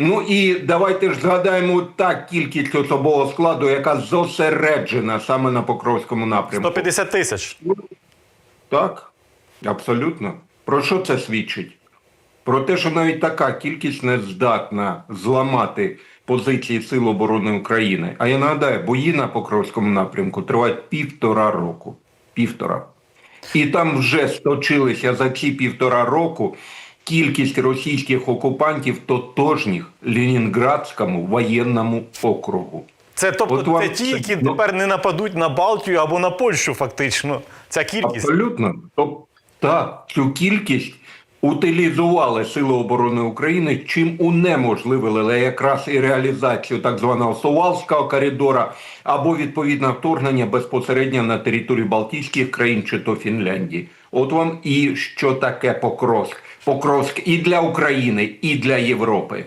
Ну і давайте ж згадаємо та кількість особового складу, яка зосереджена саме на Покровському напрямку. 150 тисяч. Так, абсолютно. Про що це свідчить? Про те, що навіть така кількість не здатна зламати позиції Сил оборони України. А я нагадаю, бої на Покровському напрямку тривають півтора року. Півтора. І там вже сточилися за ці півтора року кількість російських окупантів тотожніх Ленінградському воєнному округу. Це тобто От вам це ті, які ну- тепер не нападуть на Балтію або на Польщу, фактично. Ця кількість. Абсолютно. Тоб- Так, цю кількість утилізували Сили оборони України, чим унеможливили якраз і реалізацію так званого Сувалського коридора або відповідне вторгнення безпосередньо на територію Балтійських країн чи то Фінляндії. От вам і що таке Покровськ. Покровськ і для України, і для Європи.